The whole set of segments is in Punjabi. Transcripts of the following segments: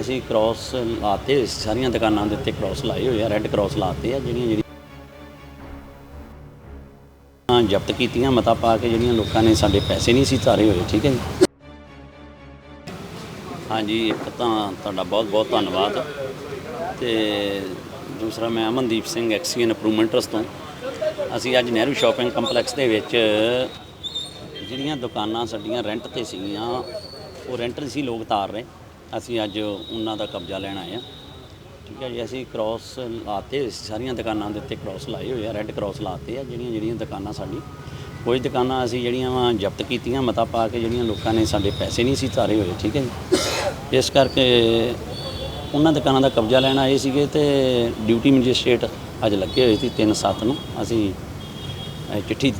ਅਸੀਂ ਕ੍ਰਾਸ ਲਾਤੇ ਹੋਏ ਸੀ, ਸਾਰੀਆਂ ਦੁਕਾਨਾਂ ਦੇ ਉੱਤੇ ਕ੍ਰਾਸ ਲਾਏ ਹੋਏ ਆ ਰੈੱਡ ਕ੍ਰਾਸ ਲਾਤੇ ਆ ਜਿਹੜੀਆਂ ਜਿਹੜੀਆਂ ਜ਼ਬਤ ਕੀਤੀਆਂ ਮਤਾ ਪਾ ਕੇ ਜਿਹੜੀਆਂ ਲੋਕਾਂ ਨੇ ਸਾਡੇ ਪੈਸੇ ਨਹੀਂ ਸੀ ਧਾਰੇ ਹੋਏ ਠੀਕ ਹੈ ਜੀ? ਹਾਂਜੀ ਇੱਕ ਤਾਂ ਤੁਹਾਡਾ ਬਹੁਤ ਬਹੁਤ ਧੰਨਵਾਦ। ਤੇ ਦੂਸਰਾ ਮੈਂ Amandeep Singh XEN improvement trust ਤੋਂ। ਅਸੀਂ ਅੱਜ ਨਹਿਰੂ ਸ਼ਾਪਿੰਗ ਕੰਪਲੈਕਸ ਦੇ ਵਿੱਚ ਜਿਹੜੀਆਂ ਦੁਕਾਨਾਂ ਸਾਡੀਆਂ ਰੈਂਟ ਤੇ ਸੀਗੀਆਂ ਉਹ ਰੈਂਟ ਸੀ ਲੋਕ ਤਾਰ ਰਹੇ। ਅਸੀਂ ਅੱਜ ਉਹਨਾਂ ਦਾ ਕਬਜ਼ਾ ਲੈਣ ਆਏ ਆ ਠੀਕ ਹੈ ਜੀ, ਅਸੀਂ ਕ੍ਰਾਸ ਲਾਤੇ ਸਾਰੀਆਂ ਦੁਕਾਨਾਂ ਦੇ ਉੱਤੇ ਕ੍ਰਾਸ ਲਾਏ ਹੋਏ ਆ ਰੈੱਡ ਕ੍ਰਾਸ ਲਾਤੇ ਆ, ਜਿਹੜੀਆਂ ਜਿਹੜੀਆਂ ਦੁਕਾਨਾਂ ਸਾਡੀ। ਕੁਝ ਦੁਕਾਨਾਂ ਅਸੀਂ ਜਿਹੜੀਆਂ ਵਾ ਜ਼ਬਤ ਕੀਤੀਆਂ, ਮਤਾ ਪਾ ਕੇ ਜਿਹੜੀਆਂ ਲੋਕਾਂ ਨੇ ਸਾਡੇ ਪੈਸੇ ਨਹੀਂ ਸੀ ਧਾਰੇ ਹੋਏ, ਠੀਕ ਹੈ ਜੀ। ਇਸ ਕਰਕੇ ਉਹਨਾਂ ਦੁਕਾਨਾਂ ਦਾ ਕਬਜ਼ਾ ਲੈਣ ਆਏ ਸੀਗੇ ਤੇ ਡਿਊਟੀ ਮੈਜਿਸਟ੍ਰੇਟ ਅੱਜ ਲੱਗੇ ਹੋਏ ਸੀ 3/7 ਨੂੰ। ਅਸੀਂ ਚਿੱਠੀ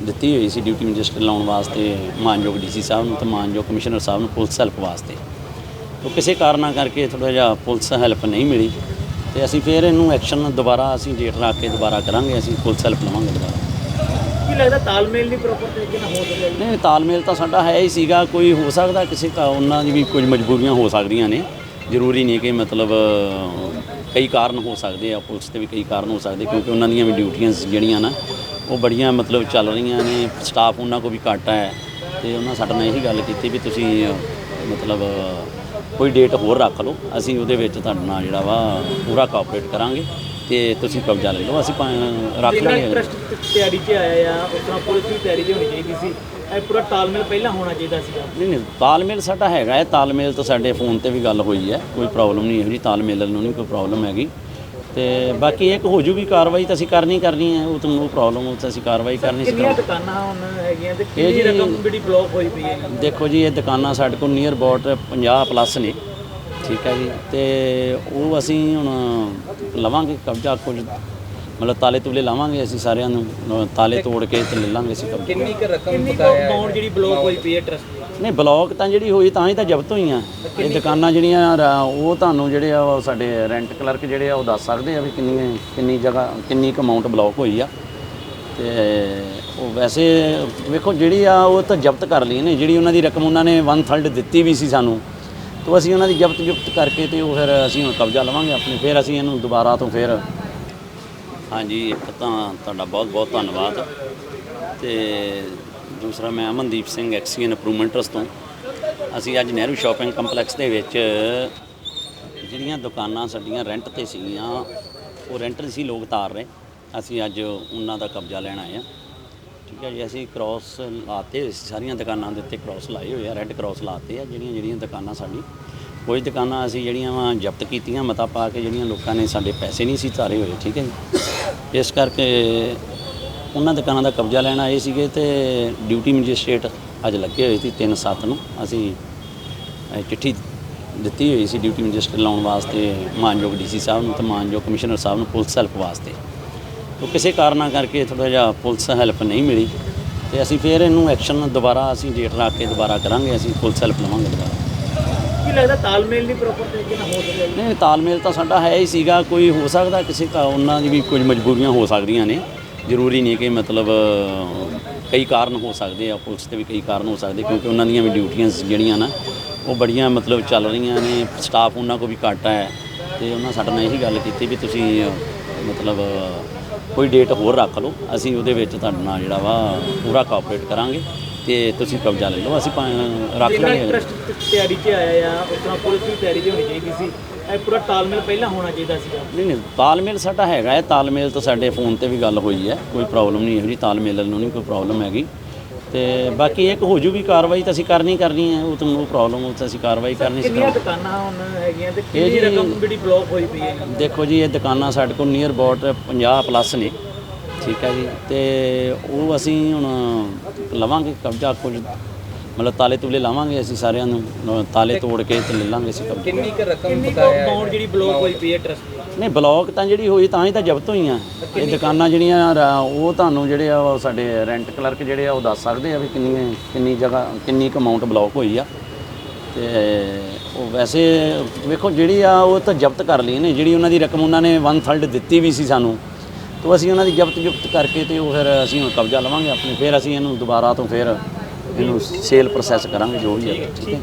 ਦਿੱਤੀ ਹੋਈ ਸੀ ਡਿਊਟੀ ਮੈਜਿਸਟ੍ਰੇਟ ਲਾਉਣ ਵਾਸਤੇ, ਮਾਨਯੋਗ ਡੀਸੀ ਸਾਹਿਬ ਨੂੰ ਤੇ ਮਾਨਯੋਗ ਕਮਿਸ਼ਨਰ ਸਾਹਿਬ ਨੂੰ ਪੁਲਿਸ ਹੈਲਪ ਵਾਸਤੇ। ਤੋ ਕਿਸੇ ਕਾਰਨਾਂ ਕਰਕੇ ਥੋੜਾ ਜਿਹਾ ਪੁਲਿਸ ਹੈਲਪ ਨਹੀਂ ਮਿਲੀ ਤੇ ਅਸੀਂ ਫਿਰ ਇਹਨੂੰ ਐਕਸ਼ਨ ਦੁਬਾਰਾ ਅਸੀਂ ਡੇਟ ਰੱਖ ਕੇ ਦੁਬਾਰਾ ਕਰਾਂਗੇ ਅਸੀਂ ਪੁਲਿਸ ਹੈਲਪ ਲਵਾਂਗੇ ਦੁਬਾਰਾ। ਕੀ ਲੱਗਦਾ ਤਾਲਮੇਲ ਨਹੀਂ ਪ੍ਰੋਪਰ ਤਰੀਕੇ ਨਾਲ ਹੋ ਸਕਦਾ? ਜੀ? ਨਹੀਂ ਤਾਲਮੇਲ ਤਾਂ ਸਾਡਾ ਹੈ ਹੀ ਸੀਗਾ ਕੋਈ ਹੋ ਸਕਦਾ ਕਿਸੇ ਕਾ ਉਹਨਾਂ ਦੀ ਵੀ ਕੁਝ ਮਜਬੂਰੀਆਂ ਹੋ ਸਕਦੀਆਂ ਨੇ। ਜ਼ਰੂਰੀ ਨਹੀਂ ਕਿ ਮਤਲਬ ਕਈ ਕਾਰਨ ਹੋ ਸਕਦੇ ਆ ਪੁਲਿਸ ਤੇ ਵੀ ਕਈ ਕਾਰਨ ਹੋ ਸਕਦੇ ਕਿਉਂਕਿ ਉਹਨਾਂ ਦੀਆਂ ਵੀ ਡਿਊਟੀਆਂ ਜਿਹੜੀਆਂ ਨਾ ਉਹ ਬੜੀਆਂ ਮਤਲਬ ਚੱਲ ਰਹੀਆਂ ਨੇ ਸਟਾਫ ਉਹਨਾਂ ਕੋ ਵੀ ਘੱਟ ਹੈ। ਤੇ ਉਹਨਾਂ ਸਾਡੇ ਨਾਲ ਇਹੀ ਗੱਲ ਕੀਤੀ ਵੀ ਤੁਸੀਂ ਅ, ਮਤਲਬ ਕੋਈ ਡੇਟ ਹੋਰ ਰੱਖ ਲਓ। ਅਸੀਂ ਉਹਦੇ ਵਿੱਚ ਤੁਹਾਡੇ ਨਾਲ ਜਿਹੜਾ ਵਾ ਪੂਰਾ ਕੋਆਪਰੇਟ ਕਰਾਂਗੇ ਤੇ ਤੁਸੀਂ ਕਬਜ਼ਾ ਲੈ ਲਓ। ਅਸੀਂ ਭਾਵੇਂ ਰੱਖ ਜਿੰਨਾ ਲਾਂਗੇ ਇੰਟਰਸਟ ਤਿਆਰੀ 'ਚ ਆਇਆ ਆ ਉਸ ਤਰ੍ਹਾਂ ਪੁਲਿਸ ਵੀ ਤਿਆਰੀ 'ਚ ਹੋਣੀ ਚਾਹੀਦੀ ਸੀ। ਇਹ ਪੂਰਾ ਤਾਲਮੇਲ ਪਹਿਲਾਂ ਹੋਣਾ ਚਾਹੀਦਾ ਸੀਗਾ। ਨਹੀਂ ਨਹੀਂ ਤਾਲਮੇਲ ਸਾਡਾ ਹੈਗਾ ਹੈ। ਤਾਲਮੇਲ ਤਾਂ ਸਾਡੇ ਫੋਨ ਤੇ ਵੀ ਗੱਲ ਹੋਈ ਹੈ। ਕੋਈ ਪ੍ਰੋਬਲਮ ਨਹੀਂ ਇਹੋ ਜੀ ਤਾਲਮੇਲ ਨੂੰ ਨਹੀਂ ਕੋਈ ਪ੍ਰੋਬਲਮ ਹੈਗੀ। ਤੇ ਬਾਕੀ ਇੱਕ ਹੋ ਜੂਗੀ ਕਾਰਵਾਈ ਤਾਂ ਅਸੀਂ ਕਰਨੀ ਕਰਨੀ ਹੈ ਉਹ ਤੁਹਾਨੂੰ ਪ੍ਰੋਬਲਮ ਉਹ ਤਾਂ ਅਸੀਂ ਕਾਰਵਾਈ ਕਰਨੀ ਸੀ ਕਿੰਨੀਆਂ ਦੁਕਾਨਾਂ ਹੁਣ ਹੈਗੀਆਂ ਤੇ ਕਿੰਨੀ ਰਕਮ ਜਿਹੜੀ ਬਲੌਕ ਹੋਈ ਪਈ ਹੈ? ਦੇਖੋ ਜੀ ਇਹ ਦੁਕਾਨਾਂ ਸਾਡੇ ਕੋਲ ਨੀਅਰ ਅਬਾਊਟ 50 ਪਲੱਸ ਨੇ ਠੀਕ ਹੈ ਜੀ ਤੇ ਉਹ ਅਸੀਂ ਹੁਣ ਲਵਾਂਗੇ ਕਬਜ਼ਾ ਕੁਝ ਮਤਲਬ ਤਾਲੇ ਤੁਲੇ ਲਾਵਾਂਗੇ ਅਸੀਂ ਸਾਰਿਆਂ ਨੂੰ ਤਾਲੇ ਤੋੜ ਕੇ ਤੇ ਲੈ ਲਾਂਗੇ ਅਸੀਂ ਕਬਜ਼ਾ। ਕਿੰਨੀ ਕੁ ਰਕਮ ਅਮਾਉਂਟ ਜਿਹੜੀ ਬਲੌਕ ਹੋਈ ਪਈ ਹੈ ਟਰਸਟ ਨਹੀਂ ਬਲੌਕ ਤਾਂ ਜਿਹੜੀ ਹੋਈ ਤਾਂ ਹੀ ਤਾਂ ਜ਼ਬਤ ਹੋਈਆਂ ਇਹ ਦੁਕਾਨਾਂ ਜਿਹੜੀਆਂ ਰ- ਉਹ ਤੁਹਾਨੂੰ ਜਿਹੜੇ ਆ ਉਹ ਸਾਡੇ ਰੈਂਟ ਕਲਰਕ ਜਿਹੜੇ ਆ ਉਹ ਦੱਸ ਸਕਦੇ ਆ ਵੀ ਕਿੰਨੀ ਕਿੰਨੀ ਜਗ੍ਹਾ ਕਿੰਨੀ ਕੁ ਅਮਾਉਂਟ ਬਲੌਕ ਹੋਈ ਆ। ਤੇ ਉਹ ਵੈਸੇ ਵੇਖੋ ਜਿਹੜੀ ਆ ਉਹ ਤਾਂ ਜ਼ਬਤ ਕਰ ਲਈ ਨੇ। ਜਿਹੜੀ ਉਹਨਾਂ ਦੀ ਰਕਮ ਉਹਨਾਂ ਨੇ 1/3 ਦਿੱਤੀ ਵੀ ਸੀ ਸਾਨੂੰ ਤੋਂ ਅਸੀਂ ਉਹਨਾਂ ਦੀ ਜ਼ਬਤ ਜ਼ੁਬਤ ਕਰਕੇ ਤੇ ਉਹ ਫਿਰ ਅਸੀਂ ਹੁਣ ਕਬਜ਼ਾ ਲਵਾਂਗੇ ਆਪਣੇ। ਫਿਰ ਅਸੀਂ ਇਹਨੂੰ ਦੁਬਾਰਾ ਤੋਂ ਫਿਰ ਹਾਂਜੀ, ਇੱਕ ਤਾਂ ਤੁਹਾਡਾ ਬਹੁਤ ਬਹੁਤ ਧੰਨਵਾਦ। ਤੇ ਦੂਸਰਾ ਮੈਂ ਅਮਨਦੀਪ ਸਿੰਘ ਐਕਸੀਅਨ ਇੰਪਰੂਵਮੈਂਟ ਤੋਂ। ਅਸੀਂ ਅੱਜ ਨਹਿਰੂ ਸ਼ਾਪਿੰਗ ਕੰਪਲੈਕਸ ਦੇ ਵਿੱਚ ਜਿਹੜੀਆਂ ਦੁਕਾਨਾਂ ਸਾਡੀਆਂ ਰੈਂਟ ਤੇ ਸੀਗੀਆਂ, ਉਹ ਰੈਂਟ ਸੀ, ਲੋਕ ਤਾਰ ਰਹੇ। ਅਸੀਂ ਅੱਜ ਉਹਨਾਂ ਦਾ ਕਬਜ਼ਾ ਲੈਣ ਆਏ ਆ ਠੀਕ ਹੈ ਜੀ, ਅਸੀਂ ਕ੍ਰਾਸ ਲਾਤੇ ਸਾਰੀਆਂ ਦੁਕਾਨਾਂ ਦੇ ਉੱਤੇ ਕ੍ਰਾਸ ਲਾਏ ਹੋਏ ਆ ਰੈੱਡ ਕ੍ਰਾਸ ਲਾਤੇ ਆ ਜਿਹੜੀਆਂ ਜਿਹੜੀਆਂ ਦੁਕਾਨਾਂ ਸਾਡੀ। ਕੁਝ ਦੁਕਾਨਾਂ ਅਸੀਂ ਜਿਹੜੀਆਂ ਵਾ ਜ਼ਬਤ ਕੀਤੀਆਂ, ਮਤਾ ਪਾ ਕੇ ਜਿਹੜੀਆਂ ਲੋਕਾਂ ਨੇ ਸਾਡੇ ਪੈਸੇ ਨਹੀਂ ਸੀ ਧਾਰੇ ਹੋਏ, ਠੀਕ ਹੈ ਜੀ? ਇਸ ਕਰਕੇ ਉਹਨਾਂ ਦੁਕਾਨਾਂ ਦਾ ਕਬਜ਼ਾ ਲੈਣ ਆਏ ਸੀਗੇ ਤੇ ਡਿਊਟੀ ਮੈਜਿਸਟ੍ਰੇਟ ਅੱਜ ਲੱਗੇ ਹੋਏ ਸੀ 3/7 ਨੂੰ। ਅਸੀਂ ਚਿੱਠੀ ਦਿੱਤੀ ਹੋਈ ਸੀ ਡਿਊਟੀ ਮੈਜਿਸਟ੍ਰੇਟ ਲਾਉਣ ਵਾਸਤੇ, ਮਾਨਯੋਗ ਡੀਸੀ ਸਾਹਿਬ ਨੂੰ ਤੇ ਮਾਨਯੋਗ ਕਮਿਸ਼ਨਰ ਸਾਹਿਬ ਨੂੰ ਪੁਲਿਸ ਹੈਲਪ ਵਾਸਤੇ। ਤੋ ਕਿਸੇ ਕਾਰਨਾਂ ਕਰਕੇ ਥੋੜਾ ਜਿਹਾ ਪੁਲਿਸ ਹੈਲਪ ਨਹੀਂ ਮਿਲੀ ਤੇ ਅਸੀਂ ਫਿਰ ਇਹਨੂੰ ਐਕਸ਼ਨ ਦੁਬਾਰਾ ਅਸੀਂ ਡੇਟ ਰੱਖ ਕੇ ਦੁਬਾਰਾ ਕਰਾਂਗੇ, ਅਸੀਂ ਪੁਲਿਸ ਹੈਲਪ ਲਵਾਂਗੇ ਦੁਬਾਰਾ। ਲੱਗਦਾ ਤਾਲਮੇਲ ਨਹੀਂ ਪ੍ਰੋਪਰ ਤਰੀਕੇ ਨਾਲ ਹੋ ਸਕਦਾ ਨਹੀਂ, ਤਾਲਮੇਲ ਤਾਂ ਸਾਡਾ ਹੈ ਹੀ ਸੀਗਾ, ਕੋਈ ਹੋ ਸਕਦਾ ਕਿਸੇ ਕਾ, ਉਹਨਾਂ ਦੀ ਵੀ ਕੁਝ ਮਜਬੂਰੀਆਂ ਹੋ ਸਕਦੀਆਂ ਨੇ। ਜ਼ਰੂਰੀ ਨਹੀਂ ਕਿ ਮਤਲਬ, ਕਈ ਕਾਰਨ ਹੋ ਸਕਦੇ ਆ, ਪੁਲਿਸ ਤੇ ਵੀ ਕਈ ਕਾਰਨ ਹੋ ਸਕਦੇ, ਕਿਉਂਕਿ ਉਹਨਾਂ ਦੀਆਂ ਵੀ ਡਿਊਟੀਆਂ ਜਿਹੜੀਆਂ ਨਾ, ਉਹ ਬੜੀਆਂ ਮਤਲਬ ਚੱਲ ਰਹੀਆਂ ਨੇ ਸਟਾਫ ਉਹਨਾਂ ਕੋ ਵੀ ਘੱਟ ਹੈ। ਤੇ ਉਹਨਾਂ ਸਾਡੇ ਨਾਲ ਇਹੀ ਗੱਲ ਕੀਤੀ ਵੀ ਤੁਸੀਂ, ਮਤਲਬ, ਕੋਈ ਡੇਟ ਹੋਰ ਰੱਖ ਲਓ, ਅਸੀਂ ਉਹਦੇ ਵਿੱਚ ਤੁਹਾਡੇ ਨਾਲ ਜਿਹੜਾ ਵਾ ਪੂਰਾ ਕੋਆਪਰੇਟ ਕਰਾਂਗੇ। ਤੇ ਤੁਸੀਂ ਕਬਜ਼ਾ ਲੈ ਲਓ ਅਸੀਂ ਰੱਖ ਜਿੰਨਾ ਲਾਂਗੇ ਇੰਟਰਸਟ ਤਿਆਰੀ 'ਚ ਆਇਆ ਆ ਉਸ ਤਰ੍ਹਾਂ ਪੁਲਿਸ ਤਿਆਰੀ 'ਚ ਹੋਣੀ ਚਾਹੀਦੀ ਸੀ। ਇਹ ਪੂਰਾ ਤਾਲਮੇਲ ਪਹਿਲਾਂ ਹੋਣਾ ਚਾਹੀਦਾ ਸੀਗਾ। ਨਹੀਂ ਨਹੀਂ ਤਾਲਮੇਲ ਸਾਡਾ ਹੈਗਾ ਹੈ। ਤਾਲਮੇਲ ਤਾਂ ਸਾਡੇ ਫੋਨ ਤੇ ਵੀ ਗੱਲ ਹੋਈ ਹੈ। ਕੋਈ ਪ੍ਰੋਬਲਮ ਨਹੀਂ ਇਹੋ ਜੀ ਤਾਲਮੇਲ ਨੂੰ ਨਹੀਂ ਕੋਈ ਪ੍ਰੋਬਲਮ ਹੈਗੀ। ਤੇ ਬਾਕੀ ਇੱਕ ਹੋ ਜੂਗੀ ਕਾਰਵਾਈ ਤਾਂ ਅਸੀਂ ਕਰਨੀ ਕਰਨੀ ਹੈ। ਉਹ ਤੁਹਾਨੂੰ ਪ੍ਰੋਬਲਮ ਉਹ ਤਾਂ ਅਸੀਂ ਕਾਰਵਾਈ ਕਰਨੀ ਸੀ ਕਿੰਨੀਆਂ ਦੁਕਾਨਾਂ ਹੁਣ ਹੈਗੀਆਂ ਤੇ ਕਿੰਨੀ ਰਕਮ ਜਿਹੜੀ ਬਲੌਕ ਹੋਈ ਪਈ ਹੈ? ਦੇਖੋ ਜੀ ਇਹ ਦੁਕਾਨਾਂ ਸਾਡੇ ਕੋਲ ਨੀਅਰ ਅਬਾਊਟ 50 ਪਲੱਸ ਨੇ। ਠੀਕ ਹੈ ਜੀ ਤੇ ਉਹ ਅਸੀਂ ਹੁਣ ਲਵਾਂਗੇ ਕਬਜ਼ਾ ਕੁਝ ਮਤਲਬ ਤਾਲੇ ਤੁਲੇ ਲਾਵਾਂਗੇ ਅਸੀਂ ਸਾਰਿਆਂ ਨੂੰ ਤਾਲੇ ਤੋੜ ਕੇ ਤੇ ਲੈ ਲਾਂਗੇ ਅਸੀਂ ਕਬਜ਼ਾ। ਕਿੰਨੀ ਕੁ ਰਕਮ ਕੁ ਅਮਾਉਂਟ ਜਿਹੜੀ ਬਲੌਕ ਹੋਈ ਪਈ ਹੈ ਟਰਸਟ ਦੀ? ਨਹੀਂ ਬਲੌਕ ਤਾਂ ਜਿਹੜੀ ਹੋਈ ਤਾਂ ਹੀ ਤਾਂ ਜ਼ਬਤ ਹੋਈਆਂ ਇਹ ਦੁਕਾਨਾਂ ਜਿਹੜੀਆਂ ਉਹ ਤੁਹਾਨੂੰ ਜਿਹੜੇ ਆ ਉਹ ਸਾਡੇ ਰੈਂਟ ਕਲਰਕ ਜਿਹੜੇ ਆ ਉਹ ਦੱਸ ਸਕਦੇ ਆ ਵੀ ਕਿੰਨੀ ਕਿੰਨੀ ਜਗ੍ਹਾ ਕਿੰਨੀ ਕੁ ਅਮਾਉਂਟ ਬਲੌਕ ਹੋਈ ਆ। ਤੇ ਉਹ ਵੈਸੇ ਵੇਖੋ ਜਿਹੜੀ ਆ ਉਹ ਤਾਂ ਜ਼ਬਤ ਕਰ ਲਈ ਨੇ। ਜਿਹੜੀ ਉਹਨਾਂ ਦੀ ਰਕਮ ਉਹਨਾਂ ਨੇ 1/3 ਦਿੱਤੀ ਵੀ ਸੀ ਸਾਨੂੰ। ਤੋਂ ਅਸੀਂ ਉਹਨਾਂ ਦੀ ਜ਼ਬਤ ਜ਼ੁਬਤ ਕਰਕੇ ਤੇ ਉਹ ਫਿਰ ਅਸੀਂ ਹੁਣ ਕਬਜ਼ਾ ਲਵਾਂਗੇ ਆਪਣੇ, ਫਿਰ ਅਸੀਂ ਇਹਨੂੰ ਦੁਬਾਰਾ ਤੋਂ ਫਿਰ ਇਹਨੂੰ ਸੇਲ ਪ੍ਰੋਸੈਸ ਕਰਾਂਗੇ, ਜੋ ਵੀ ਹੈ, ਠੀਕ ਹੈ।